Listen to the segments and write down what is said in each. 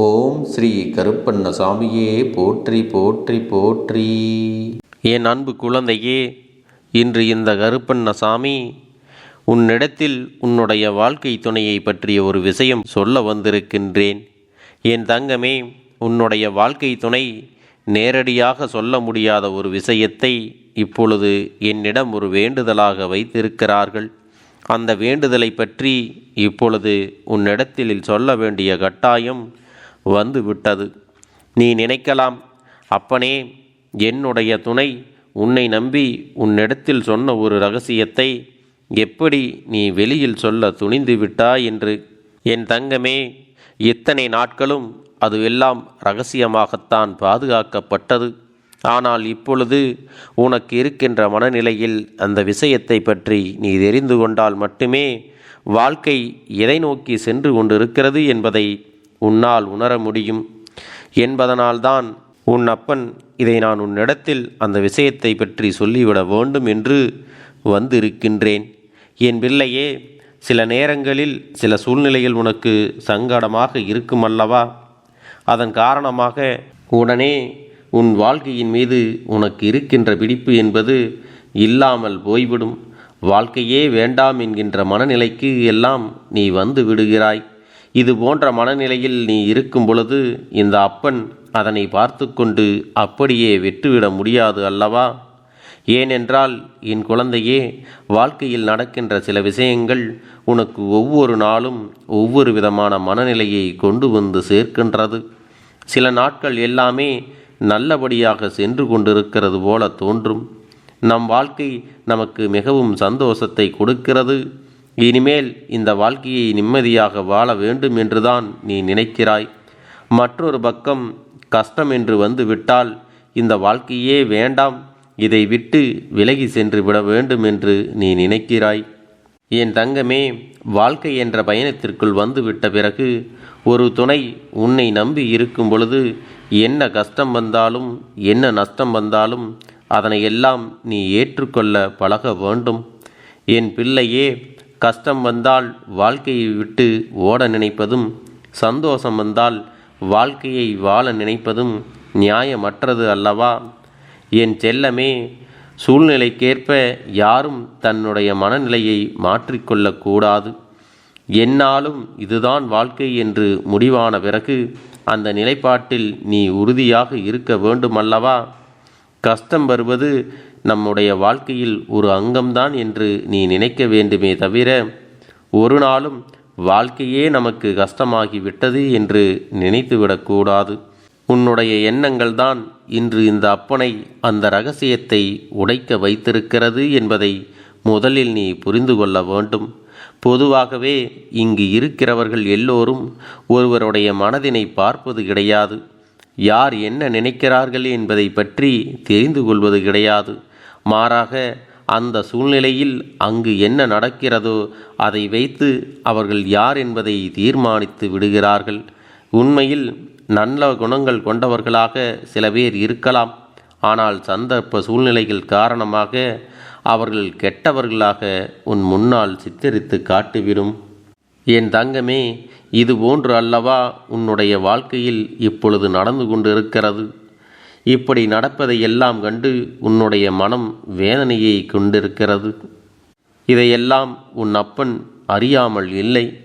ஓம் ஸ்ரீ கருப்பண்ண சாமியே போற்றி போற்றி போற்றி. என் அன்பு குழந்தையே இன்று இந்த கருப்பண்ண சாமி உன்னிடத்தில் உன்னுடைய வாழ்க்கை துணையை பற்றிய ஒரு விஷயம் சொல்ல வந்திருக்கின்றேன். என் தங்கமே உன்னுடைய வாழ்க்கை துணை நேரடியாக சொல்ல முடியாத ஒரு விஷயத்தை இப்பொழுது என்னிடம் ஒரு வேண்டுதலாக வைத்திருக்கிறார்கள். அந்த வேண்டுதலை பற்றி இப்பொழுது உன்னிடத்தில் சொல்ல வேண்டிய கட்டாயம் வந்து விட்டது நீ நினைக்கலாம். அப்பனே என்னுடைய துணை உன்னை நம்பி உன்னிடத்தில் சொன்ன ஒரு ரகசியத்தை எப்படி நீ வெளியில் சொல்ல துணிந்து விட்டாய் என்று? என் தங்கமே இத்தனை நாட்களும் அதுவெல்லாம் ரகசியமாகத்தான் பாதுகாக்கப்பட்டது. ஆனால் இப்பொழுது உனக்கு இருக்கின்ற மனநிலையில் அந்த விஷயத்தை பற்றி நீ தெரிந்து கொண்டால் மட்டுமே வாழ்க்கை எதை நோக்கி சென்று கொண்டிருக்கிறது என்பதை உன்னால் உணர முடியும். என்பதனால்தான் உன் அப்பன் இதை நான் உன்னிடத்தில் அந்த விஷயத்தை பற்றி சொல்லிவிட வேண்டும் என்று வந்திருக்கின்றேன். என் பிள்ளையே சில நேரங்களில் சில சூழ்நிலையில் உனக்கு சங்கடமாக இருக்குமல்லவா? அதன் காரணமாக உடனே உன் வாழ்க்கையின் மீது உனக்கு இருக்கின்ற பிடிப்பு என்பது இல்லாமல் போய்விடும். வாழ்க்கையே வேண்டாம் என்கின்ற மனநிலைக்கு எல்லாம் நீ வந்து விடுகிறாய். இது போன்ற மனநிலையில் நீ இருக்கும் பொழுது இந்த அப்பன் அதனை பார்த்து கொண்டு அப்படியே விட்டுவிட முடியாது அல்லவா? ஏனென்றால் என் குழந்தையே வாழ்க்கையில் நடக்கின்ற சில விஷயங்கள் உனக்கு ஒவ்வொரு நாளும் ஒவ்வொரு விதமான மனநிலையை கொண்டு வந்து சேர்க்கின்றது. சில நாட்கள் எல்லாமே நல்லபடியாக சென்று கொண்டிருக்கிறது போல தோன்றும். நம் வாழ்க்கை நமக்கு மிகவும் சந்தோஷத்தை கொடுக்கிறது. இனிமேல் இந்த வாழ்க்கையை நிம்மதியாக வாழ வேண்டும் என்றுதான் நீ நினைக்கிறாய். மற்றொரு பக்கம் கஷ்டம் என்று வந்து விட்டால் இந்த வாழ்க்கையே வேண்டாம். இதை விட்டு விலகி சென்று விட வேண்டும் என்று நீ நினைக்கிறாய். என் தங்கமே வாழ்க்கை என்ற பயணத்திற்குள் வந்துவிட்ட பிறகு ஒரு துணை உன்னை நம்பி இருக்கும் பொழுது என்ன கஷ்டம் வந்தாலும் என்ன நஷ்டம் வந்தாலும் அதனை எல்லாம் நீ ஏற்றுக்கொள்ள பழக வேண்டும். என் பிள்ளையே கஷ்டம் வந்தால் வாழ்க்கையை விட்டு ஓட நினைப்பதும் சந்தோஷம் வந்தால் வாழ்க்கையை வாழ நினைப்பதும் நியாயமற்றது அல்லவா? என் செல்லமே சூழ்நிலைக்கேற்ப யாரும் தன்னுடைய மனநிலையை மாற்றிக்கொள்ளக்கூடாது என்னாலும் இதுதான் வாழ்க்கை என்று முடிவான பிறகு அந்த நிலைப்பாட்டில் நீ உறுதியாக இருக்க வேண்டுமல்லவா? கஷ்டம் வருவது நம்முடைய வாழ்க்கையில் ஒரு அங்கம்தான் என்று நீ நினைக்க வேண்டுமே தவிர ஒரு நாளும் வாழ்க்கையே நமக்கு கஷ்டமாகி விட்டது என்று நினைத்துவிடக்கூடாது உன்னுடைய எண்ணங்கள் தான் இன்று இந்த அப்பனை அந்த ரகசியத்தை உடைக்க வைத்திருக்கிறது என்பதை முதலில் நீ புரிந்து கொள்ள வேண்டும். பொதுவாகவே இங்கு இருக்கிறவர்கள் எல்லோரும் ஒருவருடைய மனதினை பார்ப்பது கிடையாது. யார் என்ன நினைக்கிறார்கள் என்பதை பற்றி தெரிந்து கொள்வது கிடையாது. மாறாக அந்த சூழ்நிலையில் அங்கு என்ன நடக்கிறதோ அதை வைத்து அவர்கள் யார் என்பதை தீர்மானித்து விடுகிறார்கள். உண்மையில் நல்ல குணங்கள் கொண்டவர்களாக சில பேர் இருக்கலாம். ஆனால் சந்தர்ப்ப சூழ்நிலைகள் காரணமாக அவர்கள் கெட்டவர்களாக உன் முன்னால் சித்தரித்து காட்டிவிடும். என் தங்கமே இது போன்று அல்லவா உன்னுடைய வாழ்க்கையில் இப்பொழுது நடந்து கொண்டிருக்கிறது? இப்படி நடப்பதை எல்லாம் கண்டு உன்னுடைய மனம் வேதனையை கொண்டிருக்கிறது. இதையெல்லாம் உன் அப்பன் அறியாமல் இல்லை.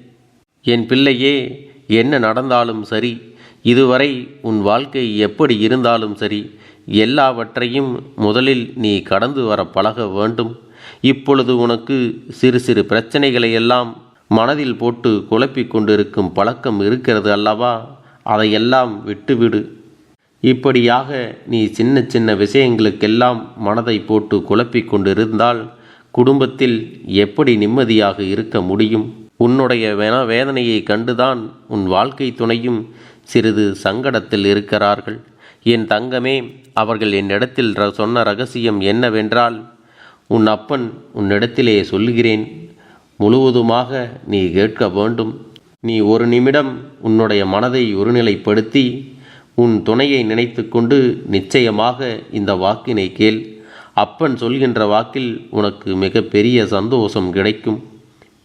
என் பிள்ளையே என்ன நடந்தாலும் சரி இதுவரை உன் வாழ்க்கை எப்படி இருந்தாலும் சரி எல்லாவற்றையும் முதலில் நீ கடந்து வர பழக வேண்டும். இப்பொழுது உனக்கு சிறு சிறு பிரச்சனைகளை எல்லாம் மனதில் போட்டு குழப்பிக் கொண்டிருக்கும் பழக்கம் இருக்கிறது அல்லவா? அதையெல்லாம் விட்டுவிடு. இப்படியாக நீ சின்ன சின்ன விஷயங்களுக்கெல்லாம் மனதை போட்டு குழப்பிக் கொண்டிருந்தால் குடும்பத்தில் எப்படி நிம்மதியாக இருக்க முடியும்? உன்னுடைய வேணா வேதனையை கண்டுதான் உன் வாழ்க்கை துணையும் சிறிது சங்கடத்தில் இருக்கிறார்கள். என் தங்கமே அவர்கள் என்னிடத்தில் ர சொன்ன ரகசியம் என்னவென்றால் உன் அப்பன் உன்னிடத்திலே சொல்லுகிறேன். முழுவதுமாக நீ கேட்க வேண்டும். நீ ஒரு நிமிடம் உன்னுடைய மனதை ஒருநிலைப்படுத்தி உன் துணையை நினைத்து கொண்டு நிச்சயமாக இந்த வாக்கினை கேள். அப்பன் சொல்கின்ற வாக்கில் உனக்கு மிக பெரிய சந்தோஷம் கிடைக்கும்.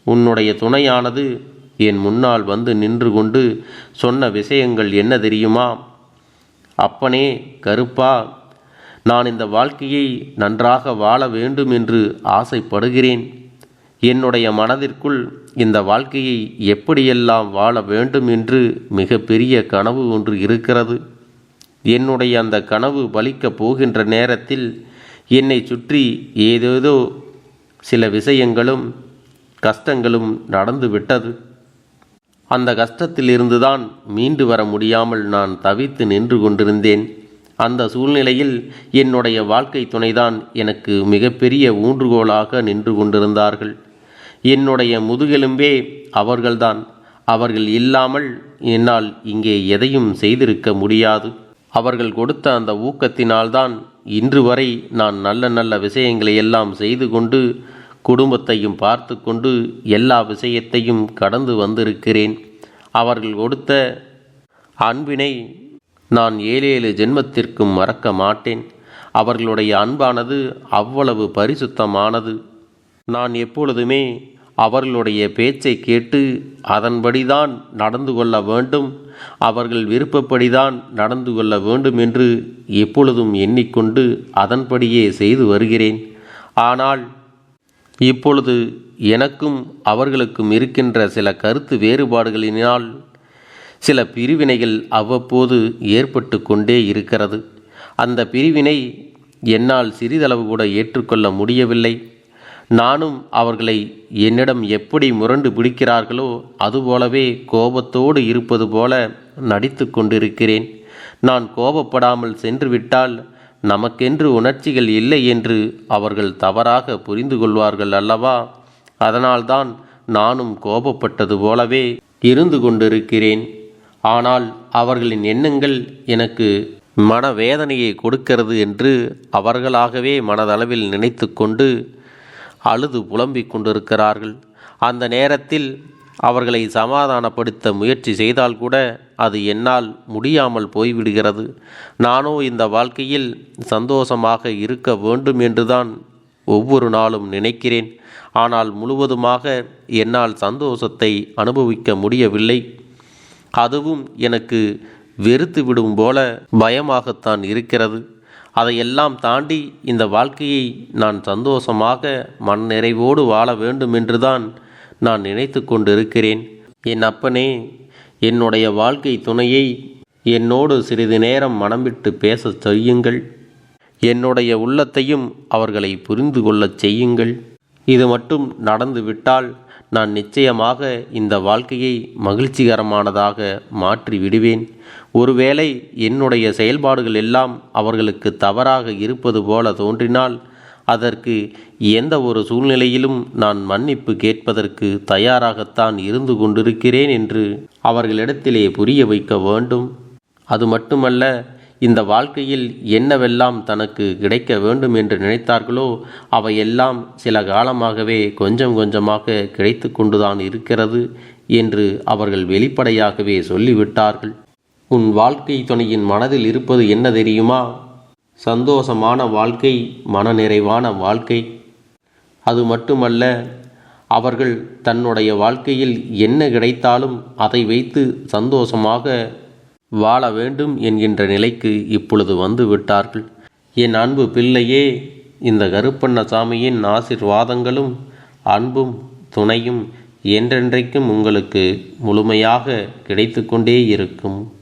உன்னுடைய துணையானது என் முன்னால் வந்து நின்று கொண்டு சொன்ன விஷயங்கள் என்ன தெரியுமா? அப்பனே கருப்பா நான் இந்த வாழ்க்கையை நன்றாக வாழ வேண்டும் என்று ஆசைப்படுகிறேன். என்னுடைய மனதிற்குள் இந்த வாழ்க்கையை எப்படியெல்லாம் வாழ வேண்டும் என்று மிகப்பெரிய கனவு ஒன்று இருக்கிறது. என்னுடைய அந்த கனவு பலிக்கப் போகின்ற நேரத்தில் என்னை சுற்றி ஏதேதோ சில விஷயங்களும் கஷ்டங்களும் நடந்து விட்டது. அந்த கஷ்டத்திலிருந்துதான் மீண்டு வர முடியாமல் நான் தவித்து நின்று கொண்டிருந்தேன். அந்த சூழ்நிலையில் என்னுடைய வாழ்க்கை துணைதான் எனக்கு மிகப்பெரிய ஊன்றுகோலாக நின்று கொண்டிருந்தார்கள். என்னுடைய முதுகெலும்பே அவர்கள்தான். அவர்கள் இல்லாமல் என்னால் இங்கே எதையும் செய்திருக்க முடியாது. அவர்கள் கொடுத்த அந்த ஊக்கத்தினால்தான் இன்று வரை நான் நல்ல நல்ல விஷயங்களை எல்லாம் செய்து கொண்டு குடும்பத்தையும் பார்த்து கொண்டு எல்லா விஷயத்தையும் கடந்து வந்திருக்கிறேன். அவர்கள் கொடுத்த அன்பினை நான் ஏழேழு ஜென்மத்திற்கும் மறக்க மாட்டேன். அவர்களுடைய அன்பானது அவ்வளவு பரிசுத்தமானது. நான் எப்பொழுதுமே அவர்களுடைய பேச்சை கேட்டு அதன்படிதான் நடந்து கொள்ள வேண்டும். அவர்கள் விருப்பப்படிதான் நடந்து கொள்ள வேண்டும் என்று எப்பொழுதும் எண்ணிக்கொண்டு அதன்படியே செய்து வருகிறேன். ஆனால் இப்பொழுது எனக்கும் அவர்களுக்கும் இருக்கின்ற சில கருத்து வேறுபாடுகளினால் சில பிரிவினைகள் அவ்வப்போது ஏற்பட்டு கொண்டே இருக்கிறது. அந்த பிரிவினை என்னால் சிறிதளவு கூட ஏற்றுக்கொள்ள முடியவில்லை. நானும் அவர்களை என்னிடம் எப்படி முரண்டு பிடிக்கிறார்களோ அதுபோலவே கோபத்தோடு இருப்பது போல நடித்து கொண்டிருக்கிறேன். நான் கோபப்படாமல் சென்றுவிட்டால் நமக்கென்று உணர்ச்சிகள் இல்லை என்று அவர்கள் தவறாக புரிந்து கொள்வார்கள் அல்லவா? அதனால்தான் நானும் கோபப்பட்டது போலவே இருந்து கொண்டிருக்கிறேன். ஆனால் அவர்களின் எண்ணங்கள் எனக்கு மனவேதனையை கொடுக்கிறது என்று அவர்களாகவே மனதளவில் நினைத்து கொண்டு அழுது புலம்பிக் கொண்டிருக்கிறார்கள். அந்த நேரத்தில் அவர்களை சமாதானப்படுத்த முயற்சி செய்தால் கூட அது என்னால் முடியாமல் போய்விடுகிறது. நானோ இந்த வாழ்க்கையில் சந்தோஷமாக இருக்க வேண்டும் என்றுதான் ஒவ்வொரு நாளும் நினைக்கிறேன். ஆனால் முழுவதுமாக என்னால் சந்தோஷத்தை அனுபவிக்க முடியவில்லை. அதுவும் எனக்கு வெறுத்து விடும் போல பயமாகத்தான் இருக்கிறது. அதையெல்லாம் தாண்டி இந்த வாழ்க்கையை நான் சந்தோஷமாக மன நிறைவோடு வாழ வேண்டும் என்றுதான் நான் நினைத்து கொண்டிருக்கிறேன். என் அப்பனே என்னுடைய வாழ்க்கை துணையை என்னோடு சிறிது நேரம் மனம் விட்டு பேச செய்யுங்கள் என்னுடைய உள்ளத்தையும் அவர்களை புரிந்து கொள்ளச் செய்யுங்கள். இது மட்டும் நடந்துவிட்டால் நான் நிச்சயமாக இந்த வாழ்க்கையை மகிழ்ச்சிகரமானதாக மாற்றி விடுவேன். ஒருவேளை என்னுடைய செயல்பாடுகள் எல்லாம் அவர்களுக்கு தவறாக இருப்பது போல தோன்றினால் அதற்கு எந்த ஒரு சூழ்நிலையிலும் நான் மன்னிப்பு கேட்பதற்கு தயாராகத்தான் இருந்து கொண்டிருக்கிறேன் என்று அவர்களிடத்திலே புரிய வைக்க வேண்டும். அது மட்டுமல்ல இந்த வாழ்க்கையில் என்னவெல்லாம் தனக்கு கிடைக்க வேண்டும் என்று நினைத்தார்களோ அவையெல்லாம் சில காலமாகவே கொஞ்சம் கொஞ்சமாக கிடைத்து கொண்டுதான் இருக்கிறது என்று அவர்கள் வெளிப்படையாகவே சொல்லிவிட்டார்கள். உன் வாழ்க்கை துணையின் மனதில் இருப்பது என்ன தெரியுமா? சந்தோஷமான வாழ்க்கை மனநிறைவான வாழ்க்கை. அது மட்டுமல்ல அவர்கள் தன்னுடைய வாழ்க்கையில் என்ன கிடைத்தாலும் அதை வைத்து சந்தோஷமாக வாழ வேண்டும் என்கின்ற நிலைக்கு இப்பொழுது வந்து விட்டார்கள். என் அன்பு பிள்ளையே இந்த கருப்பண்ணசாமியின் ஆசிர்வாதங்களும் அன்பும் துணையும் என்றென்றைக்கும் உங்களுக்கு முழுமையாக கிடைத்து கொண்டே இருக்கும்.